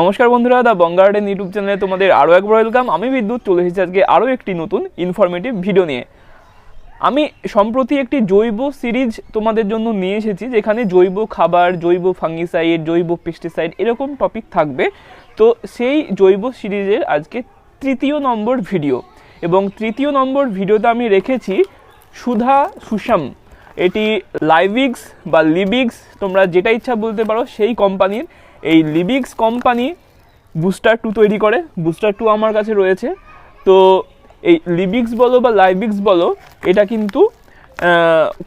নমস্কার বন্ধুরা দা বঙ্গার্ডেন ইউটিউব চ্যানেলে তোমাদের আরও একবার ওয়েলকাম আমি বিদ্যুৎ, চলে এসেছি আজকে আরও একটি নতুন ইনফরমেটিভ ভিডিও নিয়ে। আমি সম্প্রতি একটি জৈব সিরিজ তোমাদের জন্য নিয়ে এসেছি, যেখানে জৈব খাবার, জৈব ফাঙ্গিসাইড জৈব পেস্টিসাইড এরকম টপিক থাকবে। তো সেই জৈব সিরিজের আজকে তৃতীয় নম্বর ভিডিও এবং তৃতীয় নম্বর ভিডিওতে আমি রেখেছি সুধা সুষাম। এটি লাইভিক্স বা লিবিক্স তোমরা যেটা ইচ্ছা বলতে পারো, সেই কোম্পানির এই লিবিক্স কোম্পানি বুস্টার টু তৈরি করে। বুস্টার টু আমার কাছে রয়েছে। তো এই লিবিক্স বলো বা লাইবিক্স বলো, এটা কিন্তু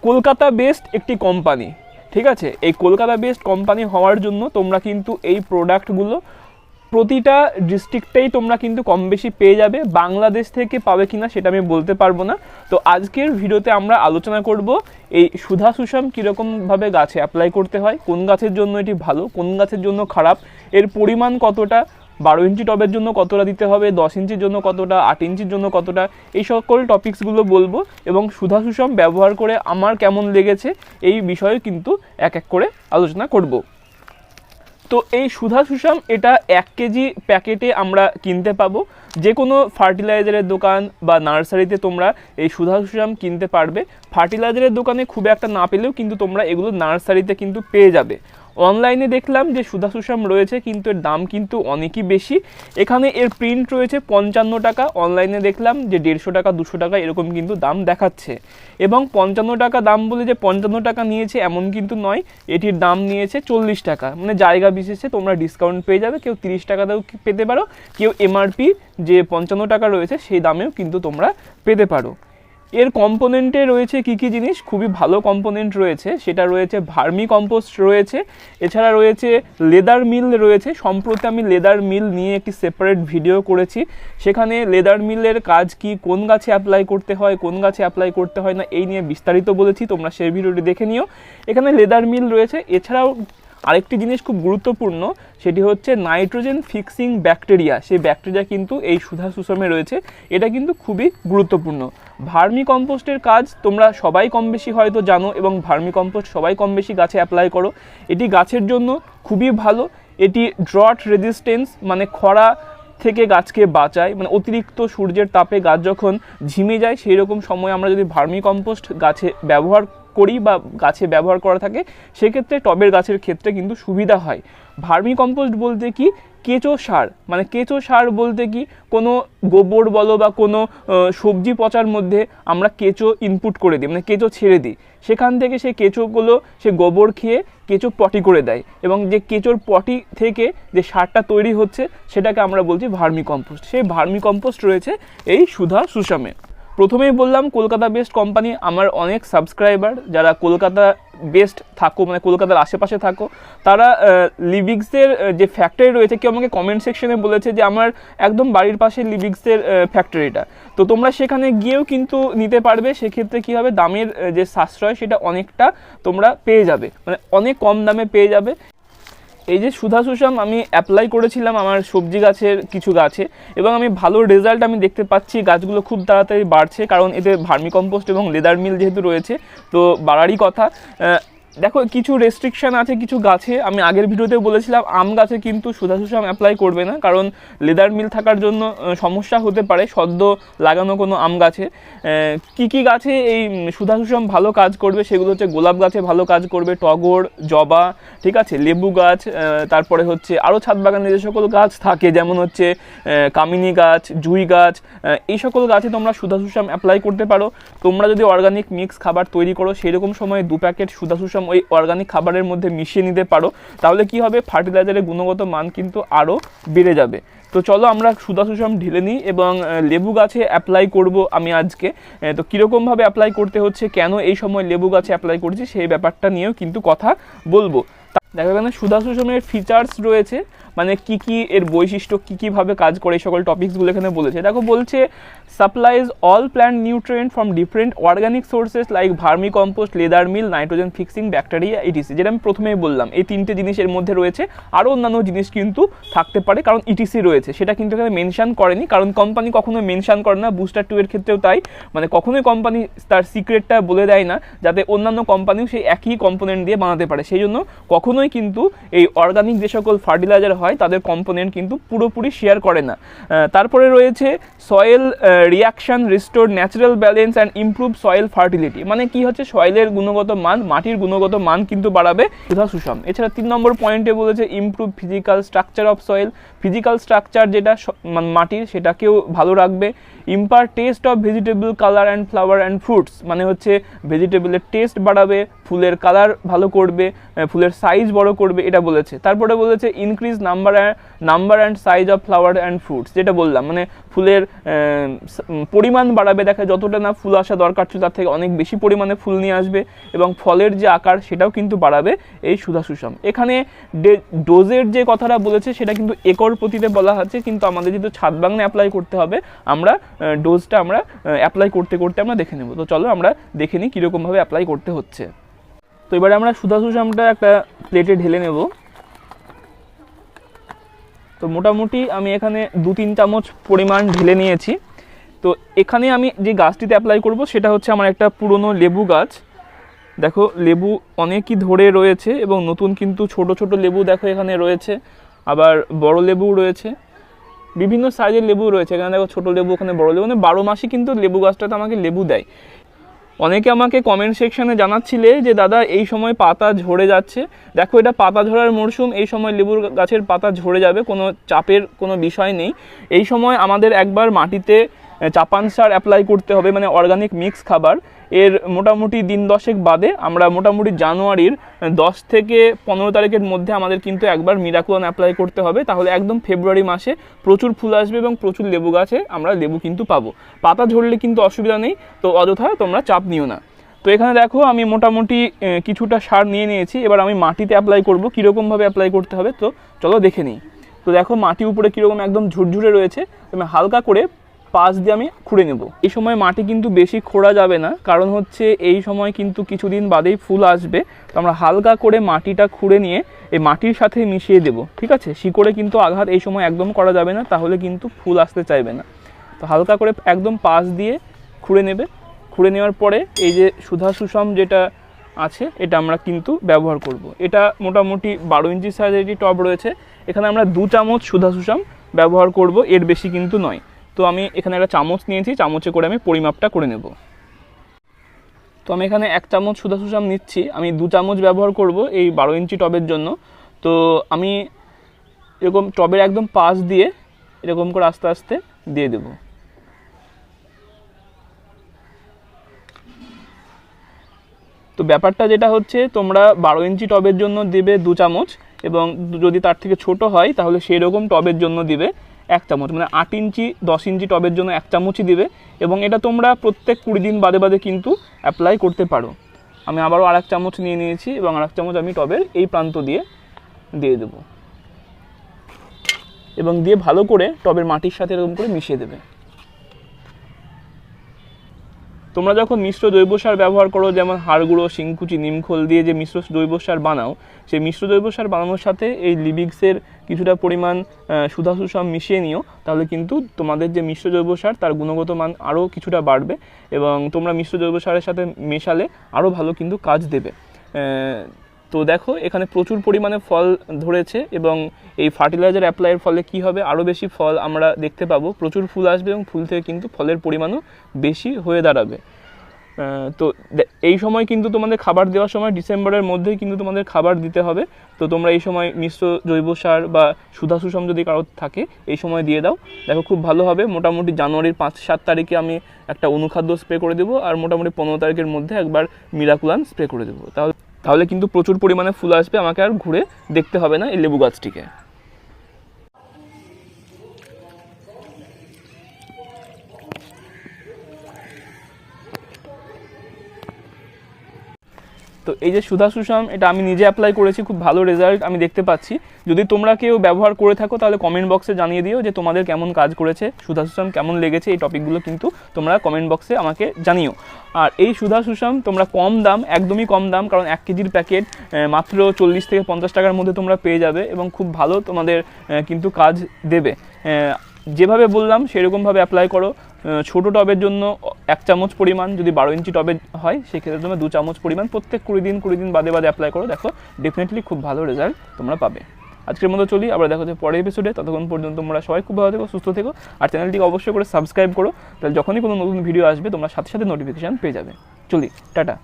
কলকাতা বেসড একটি কোম্পানি ঠিক আছে? এই কলকাতা বেসড কোম্পানি হওয়ার জন্য তোমরা কিন্তু এই প্রোডাক্টগুলো প্রতিটা ডিস্ট্রিক্টেই তোমরা কিন্তু কম বেশি পেয়ে যাবে। বাংলাদেশ থেকে পাবে কিনা সেটা আমি বলতে পারব না। তো আজকের ভিডিওতে আমরা আলোচনা করব এই সুধা সুষাম কীরকমভাবে গাছে অ্যাপ্লাই করতে হয়, কোন গাছের জন্য এটি ভালো, কোন গাছের জন্য খারাপ, এর পরিমাণ কতটা, বারো ইঞ্চি টবের জন্য কতটা দিতে হবে, দশ ইঞ্চির জন্য কতটা, আট ইঞ্চির জন্য কতটা, এই সকল টপিকসগুলো বলব এবং সুধা সুষম ব্যবহার করে আমার কেমন লেগেছে এই বিষয়ে কিন্তু এক এক করে আলোচনা করব। তো এই সুধা সুষাম এটা এক কেজি প্যাকেটে আমরা কিনতে পাবো। যে কোনো ফার্টিলাইজারের দোকান বা নার্সারিতে তোমরা এই সুধা সুষাম কিনতে পারবে। ফার্টিলাইজারের দোকানে খুব একটা না পেলেও কিন্তু তোমরা এগুলো নার্সারিতে কিন্তু পেয়ে যাবে। অনলাইনে দেখলাম যে সুধা সুষাম রয়েছে, কিন্তু এর দাম কিন্তু অনেকই বেশি। এখানে এর প্রিন্ট রয়েছে পঞ্চান্ন টাকা। অনলাইনে দেখলাম যে দেড়শো টাকা, দুশো টাকা এরকম কিন্তু দাম দেখাচ্ছে। এবং পঞ্চান্ন টাকা দাম বলে যে পঞ্চান্ন টাকা নিয়েছে এমন কিন্তু নয়, এটির দাম নিয়েছে চল্লিশ টাকা। মানে জায়গা বিশেষে তোমরা ডিসকাউন্ট পেয়ে যাবে। কেউ তিরিশ টাকাতেও পেতে পারো, কেউ এমআরপি যে পঞ্চান্ন টাকা রয়েছে, সেই দামেও কিন্তু তোমরা পেতে পারো। এর কম্পোনেন্টে রয়েছে কি কি জিনিস? খুবই ভালো কম্পোনেন্ট রয়েছে। সেটা রয়েছে ভার্মি কম্পোস্ট রয়েছে। এছাড়া রয়েছে লেদার মিল রয়েছে। সম্প্রতি আমি লেদার মিল নিয়ে একটি সেপারেট ভিডিও করেছি। সেখানে লেদার মিলের কাজ কি, কোন গাছে অ্যাপ্লাই করতে হয়, কোন গাছে অ্যাপ্লাই করতে হয় না, এই নিয়ে বিস্তারিত বলেছি। তোমরা সেই ভিডিওটি দেখে নিও। এখানে লেদার মিল রয়েছে। এছাড়াও আরেকটি জিনিস খুব গুরুত্বপূর্ণ, সেটি হচ্ছে নাইট্রোজেন ফিক্সিং ব্যাকটেরিয়া। সেই ব্যাকটেরিয়া কিন্তু এই সুধা সুষমে রয়েছে। এটা কিন্তু খুবই গুরুত্বপূর্ণ। ভার্মি কম্পোস্টের কাজ তোমরা সবাই কম বেশি হয়তো জানো এবং ভার্মি কম্পোস্ট সবাই কম বেশি গাছে অ্যাপ্লাই করো। এটি গাছের জন্য খুবই ভালো। এটি ড্রট রেজিস্ট্যান্স মানে খরা থেকে গাছকে বাঁচায়। মানে অতিরিক্ত সূর্যের তাপে গাছ যখন ঝিমে যায় সেই রকম সময় আমরা যদি ভার্মি কম্পোস্ট গাছে ব্যবহার করি বা গাছে ব্যবহার করা থাকে, সেক্ষেত্রে টবের গাছের ক্ষেত্রে কিন্তু সুবিধা হয়। ভার্মি কম্পোস্ট বলতে কি? কেঁচো সার মানে কেঁচো সার বলতে কি কোনো গোবর বলো বা কোনো সবজি পচার মধ্যে আমরা কেঁচো ইনপুট করে দিই মানে কেঁচো ছেড়ে দিই। সেখান থেকে সেই কেঁচোগুলো, সে গোবর খেয়ে কেঁচো পটি করে দেয় এবং যে কেঁচোর পটি থেকে যে সারটা তৈরি হচ্ছে, সেটাকে আমরা বলছি ভার্মি কম্পোস্ট সেই ভার্মি কম্পোস্ট রয়েছে এই সুধা সুষামে। প্রথমেই বললাম, কলকাতা বেস্ট কোম্পানি আমার অনেক সাবস্ক্রাইবার যারা কলকাতা বেস্ট থাকো মানে কলকাতার আশেপাশে থাকো তারা লিবিক্সের যে ফ্যাক্টরি রয়েছে, কেউ আমাকে কমেন্ট সেকশনে বলেছে যে আমার একদম বাড়ির পাশে লিবিক্সের ফ্যাক্টরিটা তো তোমরা সেখানে গিয়েও কিন্তু নিতে পারবে, সেক্ষেত্রে কী হবে? দামের যে সাশ্রয় সেটা অনেকটা তোমরা পেয়ে যাবে। মানে অনেক কম দামে পেয়ে যাবে। এই যে সুধা সুষাম আমি অ্যাপ্লাই করেছিলাম আমার সবজি গাছের কিছু গাছে, এবং আমি ভালো রেজাল্ট আমি দেখতে পাচ্ছি। গাছগুলো খুব তাড়াতাড়ি বাড়ছে, কারণ এতে ভার্মিকম্পোস্ট এবং লেদার মিল যেহেতু রয়েছে, তো বাড়ারই কথা। দেখো, কিছু রেস্ট্রিকশন আছে, কিছু গাছে। আমি আগের ভিডিওতে বলেছিলাম, আম গাছে কিন্তু সুধা সুষাম অ্যাপ্লাই করবে না, কারণ লেদার মিল থাকার জন্য সমস্যা হতে পারে, সদ্য লাগানো কোনো আম গাছে। কি কি গাছে এই সুধা সুষাম ভালো কাজ করবে, সেগুলো হচ্ছে গোলাপ গাছে ভালো কাজ করবে, টগর, জবা, ঠিক আছে, লেবু গাছ তারপরে হচ্ছে আরও ছাদ বাগানে যে সকল গাছ থাকে, যেমন হচ্ছে কামিনী গাছ, জুই গাছ এই সকল গাছে তোমরা সুধা সুষাম অ্যাপ্লাই করতে পারো। তোমরা যদি অর্গানিক মিক্স খাবার তৈরি করো সেই রকম সময় দু প্যাকেট সুধা সুষাম ওই অর্গানিক খাবারের মধ্যে মিশিয়ে নিতে পারো, তাহলে কি হবে? ফার্টিলাইজারের গুণগত মান কিন্তু আরও বেড়ে যাবে। তো চলো আমরা সুধা সুষম ঢেলে নিই এবং লেবু গাছে অ্যাপ্লাই করব আমি আজকে। তো কীরকমভাবে অ্যাপ্লাই করতে হচ্ছে, কেন এই সময় লেবু গাছে অ্যাপ্লাই করছি সেই ব্যাপারটা নিয়েও কিন্তু কথা বলব। দেখো এখানে সুধা সুষমের ফিচার্স রয়েছে। মানে কি কি এর বৈশিষ্ট্য, কি কীভাবে কাজ করে এই সকল টপিকসগুলো এখানে বলেছে। দেখো, বলছে supplies all plant nutrient from different organic sources like vermi compost leather meal nitrogen fixing bacteria ETC যেটা আমি প্রথমেই বললাম, এই তিনটে জিনিস এর মধ্যে রয়েছে। আরও অন্যান্য জিনিস কিন্তু থাকতে পারে, কারণ ইটিসি রয়েছে। সেটা কিন্তু এখানে মেনশান করেনি, কারণ কোম্পানি কখনো মেনশান করে না। বুস্টার টু এর ক্ষেত্রেও তাই। মানে কখনোই কোম্পানি তার সিক্রেটটা বলে দেয় না, যাতে অন্যান্য কোম্পানিও সেই একই কম্পোনেন্ট দিয়ে বানাতে পারে। সেই জন্য কখনোই কিন্তু এই অর্গানিক যে সকল ফার্টিলাইজার হয় হয়, তাদের কম্পোনেন্ট কিন্তু পুরোপুরি শেয়ার করে না। তারপরে রয়েছে soil reaction restore natural balance and improve soil fertility মানে কি হচ্ছে সয়েলের গুণগত মান, মাটির গুণগত মান কিন্তু বাড়াবে সুধা সুষম। এছাড়া তিন নম্বর পয়েন্টে বলেছে improve physical structure of soil physical structure যেটা মাটির, সেটাকেও ভালো রাখবে। Impart taste of vegetable colour and flower and fruits মানে হচ্ছে ভেজিটেবলের টেস্ট বাড়াবে, ফুলের কালার ভালো করবে ফুলের সাইজ বড় করবে, এটা বলেছে। তারপরে বলেছে increase number number number and size of flower and fruits যেটা বললাম মানে ফুলের পরিমাণ বাড়াবে, দেখা যতটা না ফুল আসা দরকার ছিল, তার থেকে অনেক বেশি পরিমাণে ফুল নিয়ে আসবে এবং ফলের যে আকার সেটাও কিন্তু বাড়াবে এই সুধা সুষম। এখানে ডোজের যে কথাটা বলেছে, সেটা কিন্তু একর প্রতিতে বলা হচ্ছে, কিন্তু আমাদের যেহেতু ছাদ বাগানে অ্যাপ্লাই করতে হবে, আমরা ডোজটা আমরা অ্যাপ্লাই করতে করতে আমরা দেখে নেব। তো চলো আমরা দেখে নিই কীরকমভাবে অ্যাপ্লাই করতে হচ্ছে। তো এবারে আমরা সুধা সুষমটা একটা প্লেটে ঢেলে নেব। তো মোটামুটি আমি এখানে দু তিন চামচ পরিমাণ ঢেলে নিয়েছি। তো এখানে আমি যে গাছটিতে অ্যাপ্লাই করব সেটা হচ্ছে আমার একটা পুরনো লেবু গাছ। দেখো, লেবু অনেকই ধরে রয়েছে এবং নতুন কিন্তু ছোট ছোট লেবু দেখো এখানে রয়েছে। আবার বড় লেবু রয়েছে। বিভিন্ন সাইজের লেবু রয়েছে। এখানে দেখো ছোটো লেবু, ওখানে বড় লেবু। মানে বারো মাসই কিন্তু লেবু গাছটাতে আমাকে লেবু দেয়। অনেকে আমাকে কমেন্ট সেকশানে জানাচ্ছিলে যে, দাদা, এই সময় পাতা ঝরে যাচ্ছে। দেখো, এটা পাতা ঝরার মরশুম, এই সময় লেবুর গাছের পাতা ঝরে যাবে, কোনো চাপের কোনো বিষয় নেই। এই সময় আমাদের একবার মাটিতে চাপান সার অ্যাপ্লাই করতে হবে মানে অর্গানিক মিক্স খাবার। এর মোটামুটি দিন দশেক বাদে আমরা মোটামুটি জানুয়ারির দশ থেকে পনেরো তারিখের মধ্যে আমাদের কিন্তু একবার মিরাকুলন অ্যাপ্লাই করতে হবে। তাহলে একদম ফেব্রুয়ারি মাসে প্রচুর ফুল আসবে এবং প্রচুর লেবু গাছে আমরা লেবু কিন্তু পাবো। পাতা ঝরলে কিন্তু অসুবিধা নেই। তো অযথা তোমরা চাপ নিও না। তো এখানে দেখো আমি মোটামুটি কিছুটা সার নিয়ে নিয়েছি। এবার আমি মাটিতে অ্যাপ্লাই করব। কীরকমভাবে অ্যাপ্লাই করতে হবে? তো চলো দেখে নিই। তো দেখো মাটি উপরে কীরকম একদম ঝুরঝুরে রয়েছে। তো আমি হালকা করে পাশ দিয়ে আমি খুঁড়ে নেব। এই সময় মাটি কিন্তু বেশি খোঁড়া যাবে না, কারণ হচ্ছে এই সময় কিন্তু কিছুদিন বাদেই ফুল আসবে। তো আমরা হালকা করে মাটিটা খুঁড়ে নিয়ে এই মাটির সাথে মিশিয়ে দেব, ঠিক আছে? শিকড়ে কিন্তু আঘাত এই সময় একদম করা যাবে না, তাহলে কিন্তু ফুল আসতে চাইবে না। তো হালকা করে একদম পাশ দিয়ে খুঁড়ে নেবে। খুঁড়ে নেওয়ার পরে এই যে সুধা সুষম যেটা আছে, এটা আমরা কিন্তু ব্যবহার করব। এটা মোটামুটি বারো ইঞ্চি সাইজের একটি টব রয়েছে। এখানে আমরা দু চামচ সুধা সুষম ব্যবহার করব, এর বেশি কিন্তু নয়। তো আমি এখানে একটা চামচ নিয়েছি, চামচে করে আমি পরিমাপটা করে নেব। তো আমি এখানে এক চামচ সুধা সুষাম নিচ্ছি। আমি দু চামচ ব্যবহার করব এই বারো ইঞ্চি টবের জন্য। তো আমি এরকম টবের একদম পাশ দিয়ে এরকম করে আস্তে আস্তে দিয়ে দেবো। তো ব্যাপারটা যেটা হচ্ছে, তোমরা বারো ইঞ্চি টবের জন্য দেবে দু চামচ এবং যদি তার থেকে ছোট হয়, তাহলে সেই রকম টবের জন্য দিবে। এক চামচ মানে আট ইঞ্চি, দশ ইঞ্চি টবের জন্য এক চামচই দেবে এবং এটা তোমরা প্রত্যেক কুড়ি দিন বাদে বাদে কিন্তু অ্যাপ্লাই করতে পারো। আমি আবারও আর এক চামচ নিয়ে নিয়েছি এবং আর এক চামচ আমি টবের এই প্রান্ত দিয়ে দিয়ে দেবো। এবং দিয়ে ভালো করে টবের মাটির সাথে এরকম করে মিশিয়ে দেবে। তোমরা যখন মিশ্র জৈব সার ব্যবহার করো, যেমন হাড় গুঁড়ো শিংকুচি, নিমখোল দিয়ে যে মিশ্র জৈব সার বানাও, সেই মিশ্র জৈব সার বানানোর সাথে এই লিবিক্সের কিছুটা পরিমাণ সুধা সুষম মিশিয়ে নিও, তাহলে কিন্তু তোমাদের যে মিশ্র জৈব সার, তার গুণগত মান আরও কিছুটা বাড়বে এবং তোমরা মিশ্র জৈব সারের সাথে মেশালে আরও ভালো কিন্তু কাজ দেবে। তো দেখো, এখানে প্রচুর পরিমাণে ফল ধরেছে এবং এই ফার্টিলাইজার অ্যাপ্লাইয়ের ফলে কি হবে? আরও বেশি ফল আমরা দেখতে পাবো। প্রচুর ফুল আসবে এবং ফুল থেকে কিন্তু ফলের পরিমাণও বেশি হয়ে দাঁড়াবে। তো এই সময় কিন্তু তোমাদের খাবার দেওয়ার সময় ডিসেম্বরের মধ্যেই কিন্তু তোমাদের খাবার দিতে হবে। তো তোমরা এই সময় মিশ্র জৈব সার বা সুধা সুষম যদি কারোর থাকে, এই সময় দিয়ে দাও। দেখো, খুব ভালো হবে। মোটামুটি জানুয়ারির পাঁচ সাত তারিখে আমি একটা অনুখাদ্য স্প্রে করে দেবো আর মোটামুটি পনেরো তারিখের মধ্যে একবার মিরাকুলান স্প্রে করে দেবো। তাহলে তাহলে কিন্তু প্রচুর পরিমাণে ফুল আসবে। আমাকে আর ঘুরে দেখতে হবে না এই লেবু গাছটিকে। তো এই যে সুধা সুষাম এটা আমি নিজে অ্যাপ্লাই করেছি, খুব ভালো রেজাল্ট আমি দেখতে পাচ্ছি। যদি তোমরা কেউ ব্যবহার করে থাকো, তাহলে কমেন্ট বক্সে জানিয়ে দিও যে তোমাদের কেমন কাজ করেছে, সুধা সুষাম কেমন লেগেছে এই টপিকগুলো কিন্তু তোমরা কমেন্ট বক্সে আমাকে জানিও। আর এই সুধা সুষাম তোমরা কম দাম, একদমই কম দাম, কারণ এক কেজির প্যাকেট মাত্র চল্লিশ থেকে পঞ্চাশ টাকার মধ্যে তোমরা পেয়ে যাবে এবং খুব ভালো তোমাদের কিন্তু কাজ দেবে। যেভাবে বললাম, সেরকমভাবে অ্যাপ্লাই করো। ছোট টবের জন্য এক চামচ পরিমাণ যদি বারো ইঞ্চি টবে হয়, সেক্ষেত্রে তোমরা দু চামচ পরিমাণ প্রত্যেক কুড়ি দিন কুড়ি দিন বাদে বাদে অ্যাপ্লাই করো। দেখো ডেফিনেটলি খুব ভালো রেজাল্ট তোমরা পাবে। আজকের মতো চলি, আবার দেখা হচ্ছে পরের এপিসোডে ততক্ষণ পর্যন্ত তোমরা সবাই খুব ভালো থেকো, সুস্থ থেকো, আর চ্যানেলটিকে অবশ্যই করে সাবস্ক্রাইব করো। তাহলে যখনই কোনো নতুন ভিডিও আসবে, তোমরা সাথে সাথে নোটিফিকেশান পেয়ে যাবে। চলি, টাটা।